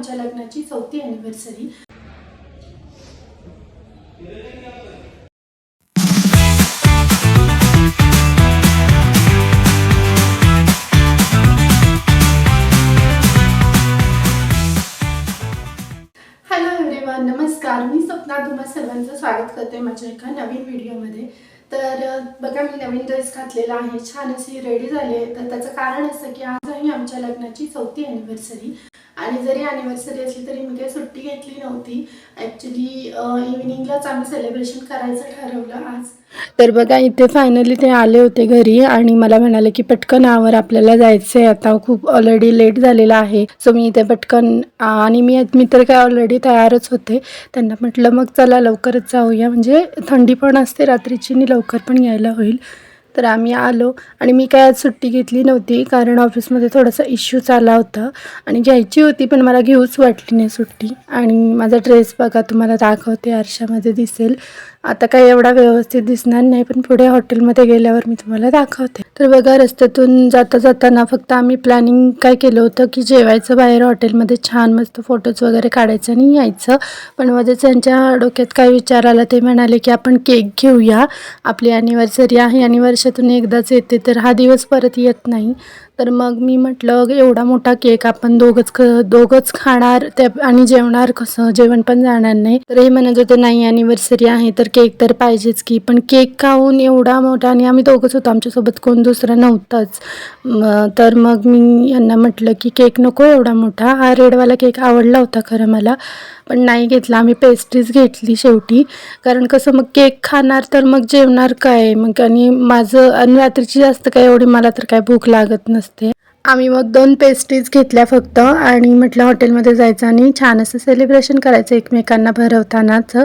आमच्या लग्नाची चौथी अॅनिव्हर्सरी हॅलो नमस्कार. मी स्वप्ना तुम्हा सर्वांचं स्वागत करते माझ्या एका नवीन व्हिडिओमध्ये तर बघा मी नवीन ड्रेस घातलेला आहे. छान अशी रेडी झाली आहे. तर त्याचं कारण असं की आज आहे आमच्या लग्नाची चौथी अॅनिव्हर्सरी आणि जरी ॲनिव्हर्सरी असली तरी मी काही सुट्टी घेतली नव्हती. ॲक्च्युली इव्हिनिंगलाच आम्ही सेलिब्रेशन करायचं ठरवलं आज. तर बघा इथे फायनली ते आले होते घरी आणि मला म्हणाले की पटकन आवर आपल्याला जायचं आहे आता खूप ऑलरेडी लेट झालेला आहे. सो मी इथे पटकन आणि मी मी तर काय ऑलरेडी तयारच होते. त्यांना म्हटलं मग चला लवकरच जाऊया. म्हणजे थंडी पण असते रात्रीची आणि लवकर पण यायला होईल. तर आम्ही आलो आणि मी काय आज सुट्टी घेतली नव्हती कारण ऑफिसमध्ये थोडासा इश्यूच आला होता. आणि घ्यायची होती पण मला घेऊच वाटली नाही सुट्टी. आणि माझा ड्रेस बघा तुम्हाला दाखवते आरशामध्ये दिसेल. आता काही एवढा व्यवस्थित दिसणार नाही पण पुढे हॉटेलमध्ये गेल्यावर मी तुम्हाला दाखवते. तर बघा रस्त्यातून जाता जाताना फक्त आम्ही प्लॅनिंग काय केलं होतं की जेवायचं बाहेर हॉटेलमध्ये छान मस्त फोटोज वगैरे काढायचं आणि यायचं. पण मध्येच त्यांच्या डोक्यात काय विचार आला ते म्हणाले की आपण केक घेऊया. आपली ॲनिव्हर्सरी आहे आणि वर्षातून एकदाच येते तर हा दिवस परत येत नाही. तर मग मी म्हटलं एवढा मोठा केक आपण दोघंच ख दोघंच खाणार त्या आणि जेवणार कसं? जेवण पण जाणार नाही. तर हे म्हणत होते नाही ॲनिव्हर्सरी आहे तर केक तर पाहिजेच की पण केक खाऊन एवढा मोठा आणि आम्ही दोघंच होतो आमच्यासोबत कोण दुसरं नव्हतंच. तर मग मी यांना म्हटलं की केक नको एवढा मोठा हा रेडवाला केक आवडला होता खरं मला पण नाही घेतला आम्ही पेस्ट्रीज घेतली शेवटी कारण कसं मग केक खाणार तर मग जेवणार काय? मग आणि माझं आणि रात्रीची जास्त काय एवढी मला तर काय भूक लागत नसते. आम्ही मग दोन पेस्ट्रीज घेतल्या फक्त आणि म्हटलं हॉटेलमध्ये जायचं आणि छान असं सेलिब्रेशन करायचं एकमेकांना भरवतानाच.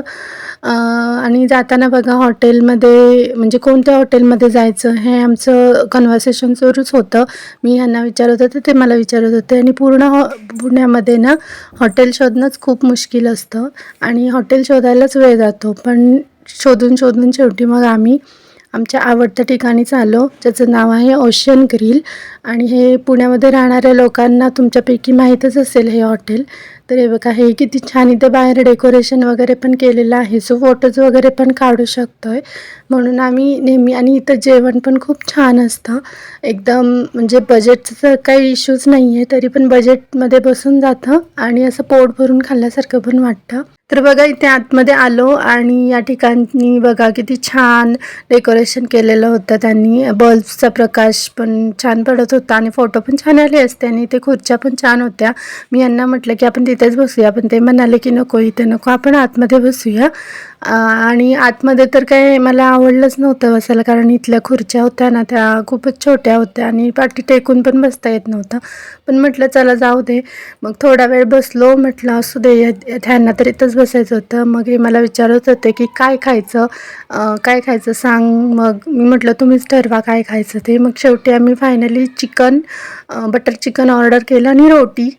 आणि जाताना बघा हॉटेलमध्ये म्हणजे कोणत्या हॉटेलमध्ये जायचं हे आमचं कन्व्हर्सेशन सुरूच होतं. मी ह्यांना विचारत होते ते मला विचारत होते आणि पूर्ण हॉ पुण्यामध्ये ना हॉटेल शोधणंच खूप मुश्किल असतं. आणि हॉटेल शोधायलाच वेळ जातो पण शोधून शोधून शेवटी मग आम्ही आमच्या आवडत्या ठिकाणी चालो ज्याचं नाव आहे ओशन ग्रिल आणि हे पुण्यामध्ये राहणाऱ्या लोकांना तुमच्यापैकी माहीतच असेल हे हॉटेल. तर हे बघा हे किती छान इथे बाहेर डेकोरेशन वगैरे पण केलेलं आहे. सो फोटोज वगैरे पण काढू शकतो आहे म्हणून आम्ही नेहमी आणि इथं जेवण पण खूप छान असतं. एकदम म्हणजे बजेटचं काही इश्यूज नाही आहे तरी पण बजेटमध्ये बसून जातं. आणि असं पोट भरून खाल्ल्यासारखं पण वाटतं. तर बघा इथे आतमध्ये आलो आणि या ठिकाणी बघा किती छान डेकोरेशन केलेलं होतं त्यांनी. बल्बचा प्रकाश पण छान पडत होता आणि फोटो पण छान आले असते आणि इथे खुर्च्या पण छान होत्या. मी यांना म्हटलं की आपण तिथेच बसूया. पण ते म्हणाले की नको इथे नको आपण आतमध्ये बसूया. आणि आतमध्ये तर काय मला आवडलंच नव्हतं बसायला कारण इथल्या खुर्च्या होत्या ना त्या खूपच छोट्या होत्या आणि पाठी टेकून पण बसता येत नव्हतं. पण म्हटलं चला जाऊ दे. मग थोडा वेळ बसलो म्हटलं असू दे ह्यांना तर इथंच बसायचं होतं. मग हे मला विचारत होते की काय खायचं? काय खायचं? सांग. मग मी म्हटलं तुम्हीच ठरवा काय खायचं ते. मग शेवटी आम्ही finally chicken butter chicken order केलं आणि रोटी.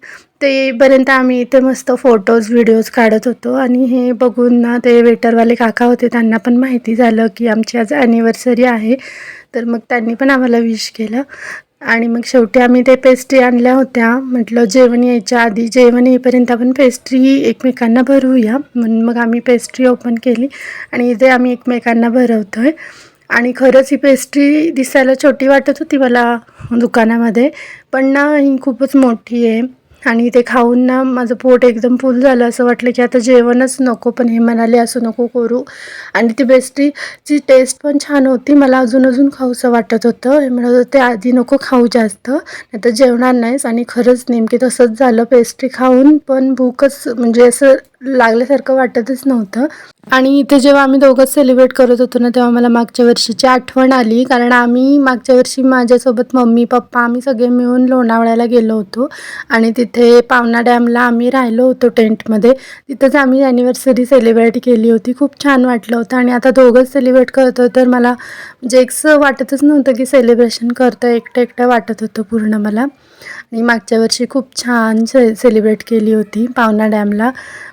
तेपर्यंत आम्ही इथे मस्त फोटोज व्हिडिओज काढत होतो. आणि हे बघून ना ते वेटरवाले काका होते त्यांना पण माहिती झालं की आमची आज ॲनिव्हर्सरी आहे. तर मग त्यांनी पण आम्हाला विश केलं. आणि मग शेवटी आम्ही ते पेस्ट्री आणल्या होत्या. म्हटलं जेवण यायच्या आधी जेवण येईपर्यंत आपण पेस्ट्री एकमेकांना भरवूया म्हणून मग आम्ही पेस्ट्री ओपन केली आणि इथे आम्ही एकमेकांना भरवतो आहे आणि खरंच ही पेस्ट्री दिसायला छोटी वाटत होती मला दुकानामध्ये. पण ना ही खूपच मोठी आहे. आणि ते खाऊन ना माझं पोट एकदम फुल झालं. असं वाटलं की आता जेवणच नको पण हे म्हणाले असं नको करू. आणि ती पेस्ट्रीची टेस्ट पण छान होती. मला अजून अजून खाऊसं वाटत होतं. हे म्हणत होते आधी नको खाऊ जास्त नाही तर जेवणार नाहीस. आणि खरंच नेमकी तसंच झालं. पेस्ट्री खाऊन पण भूकच म्हणजे असं लागल्यासारखं वाटतच नव्हतं. आणि इथे जेव्हा आम्ही दोघंच सेलिब्रेट करत होतो ना तेव्हा मला मागच्या वर्षीची आठवण आली. कारण आम्ही मागच्या वर्षी माझ्यासोबत मम्मी पप्पा आम्ही सगळे मिळून लोणावळ्याला गेलो होतो. आणि तिथे पावना डॅमला आम्ही राहिलो होतो टेंटमध्ये. तिथंच आम्ही ॲनिव्हर्सरी सेलिब्रेट केली होती. खूप छान वाटलं होतं. आणि आता दोघंच सेलिब्रेट करतो तर मला म्हणजे एकसं वाटतच नव्हतं की सेलिब्रेशन करतं एकटं एकटं वाटत होतं पूर्ण मला. आणि मागच्या वर्षी खूप छान से सेलिब्रेट केली होती पावना डॅमला.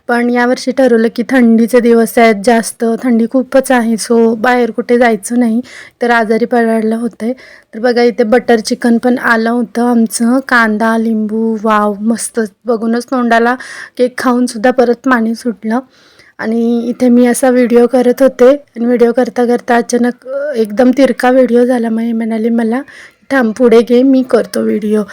पण यावर्षी ठरवलं की थंडीचे दिवस आहेत जास्त थंडी खूपच आहे सो बाहेर कुठे जायचं नाही. तर आजारी पडायला होते तर बघा इथे बटर चिकन पण आलं होतं आमचं. कांदा लिंबू वाव मस्त. बघूनच तोंडाला केक खाऊनसुद्धा परत पाणी सुटलं. आणि इथे मी असा व्हिडिओ करत होते. आणि व्हिडिओ करता करता अचानक एकदम तिरका व्हिडिओ झाला. मग हे म्हणाले मला थांब पुढे घे मी करतो व्हिडिओ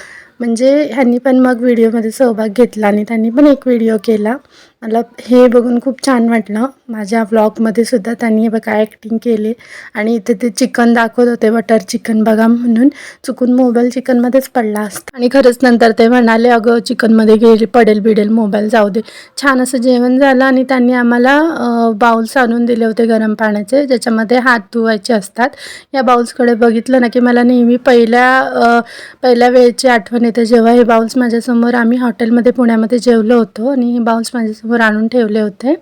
म्हणजे ह्यांनी पण मग व्हिडिओमध्ये सहभाग घेतला आणि त्यांनी पण एक व्हिडिओ केला. मला हे बघून खूप छान वाटलं. माझ्या व्लॉगमध्ये सुद्धा त्यांनी बघा ॲक्टिंग केले. आणि इथे ते चिकन दाखवत होते बटर चिकन बघा म्हणून. चुकून मोबाईल चिकनमध्येच पडला असता. आणि खरंच नंतर ते म्हणाले अगं चिकनमध्ये गेले पडेल बिडेल मोबाईल जाऊ दे. छान असं जेवण झालं आणि त्यांनी आम्हाला बाउल्स आणून दिले होते गरम पाण्याचे ज्याच्यामध्ये हात धुवायचे असतात. या बाउल्सकडे बघितलं ना की मला नेहमी पहिल्या पहिल्या वेळेची आठवण येते. जेव्हा हे बाउल्स माझ्यासमोर आम्ही हॉटेलमध्ये पुण्यामध्ये जेवलो होतो आणि हे बाउल्स माझ्यासमोर आणून ठेवले होते.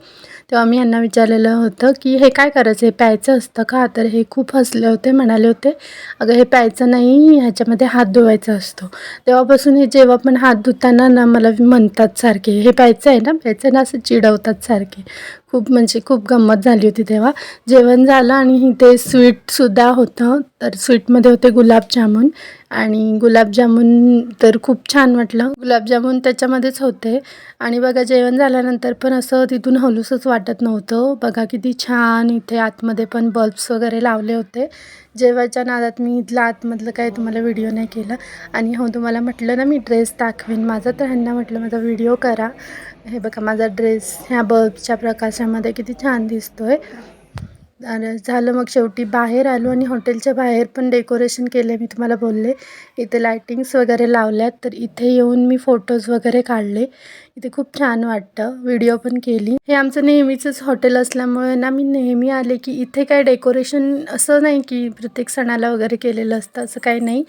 तेव्हा मी यांना विचारलेलं होतं की हे काय करायचं? हे प्यायचं असतं का? तर हे खूप हसले होते म्हणाले होते अगं हे प्यायचं नाही ह्याच्यामध्ये हात धुवायचा असतो. तेव्हापासून हे जेव्हा पण हात धुताना ना मला म्हणतात सारखे हे प्यायचं आहे ना? प्यायचं ना? असं चिडवतात सारखे. खूप म्हणजे खूप गंमत झाली होती तेव्हा. जेवण झालं आणि इथे स्वीटसुद्धा होतं. तर स्वीटमध्ये होते गुलाबजामुन आणि गुलाबजामुन तर खूप छान वाटलं. गुलाबजामुन त्याच्यामध्येच होते. आणि बघा जेवण झाल्यानंतर पण असं तिथून हलूसच वाटत नव्हतं. बघा किती छान इथे आतमध्ये पण बल्ब्स वगैरे लावले होते. जेवायच्या नादात मी इथलं आतमधलं काय तुम्हाला व्हिडिओ नाही केला. आणि हो तुम्हाला म्हटलं ना मी ड्रेस दाखवेन. माझा तर ह्यांना म्हटलं माझा व्हिडिओ करा. हे बघा माझा ड्रेस ह्या बल्बच्या प्रकाशामध्ये किती छान दिसतो आहे आणि झालं मग शेवटी. बाहेर आलो आणि हॉटेलच्या बाहेर पण डेकोरेशन केले मी तुम्हाला बोलले. इथे लायटिंग्स वगैरे लावल्यात तर इथे येऊन मी फोटोज वगैरे काढले. इथे खूप छान वाटतं. व्हिडिओ पण केली. हे आमचं नेहमीचंच हॉटेल असल्यामुळे ना मी नेहमी आले की इथे काय डेकोरेशन असं नाही की प्रत्येक सणाला वगैरे केलेलं असतं असं काही नाही.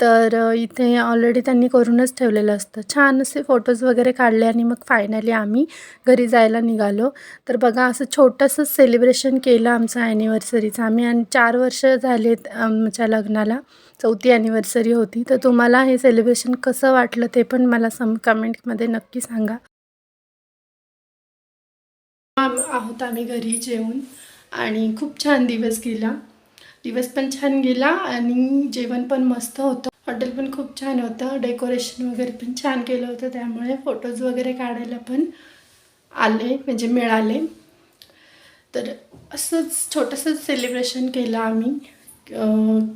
तर इथे ऑलरेडी त्यांनी करूनच ठेवलेलं असतं. छान असे फोटोज वगैरे काढले आणि मग फायनली आम्ही घरी जायला निघालो. तर बघा असं छोटंसं सेलिब्रेशन केलं आमचं ॲनिव्हर्सरीचं आम्ही आणि चार वर्ष झालेत आमच्या लग्नाला. चौथी ॲनिव्हर्सरी होती. तर तुम्हाला हे सेलिब्रेशन कसं वाटलं ते पण मला सम कमेंटमध्ये नक्की सांगा. आहोत आम्ही घरी जेवून. आणि खूप छान दिवस गेला. दिवस पण छान गेला आणि जेवण पण मस्त होतं. हॉटेल पण खूप छान होतं. डेकोरेशन वगैरे पण छान केलं होतं. त्यामुळे फोटोज वगैरे काढायला पण आले म्हणजे मिळाले. तर असंच छोटंसं सेलिब्रेशन केलं आम्ही.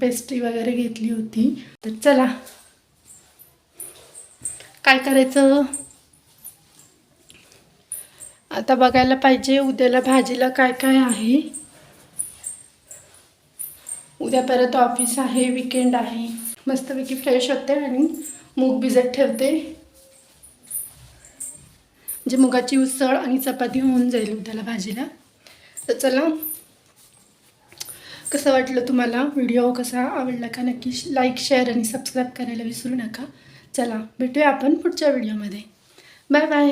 पेस्ट्री वगैरे घेतली होती. तर चला. काय करायचं? आता बघायला पाहिजे उद्याला भाजीला काय काय आहे. उद्या परत ऑफिस आहे विकेंड आहे. मस्तपैकी फ्रेश होते आणि मूग भिजत ठेवते. म्हणजे मुगाची उसळ आणि चपाती होऊन जाईल उद्याला भाजीला. तर चला कसं वाटलं तुम्हाला? व्हिडिओ कसा आवडला का? नक्की लाईक शेअर आणि सबस्क्राईब करायला विसरू नका. चला भेटूया आपण पुढच्या व्हिडिओमध्ये बाय बाय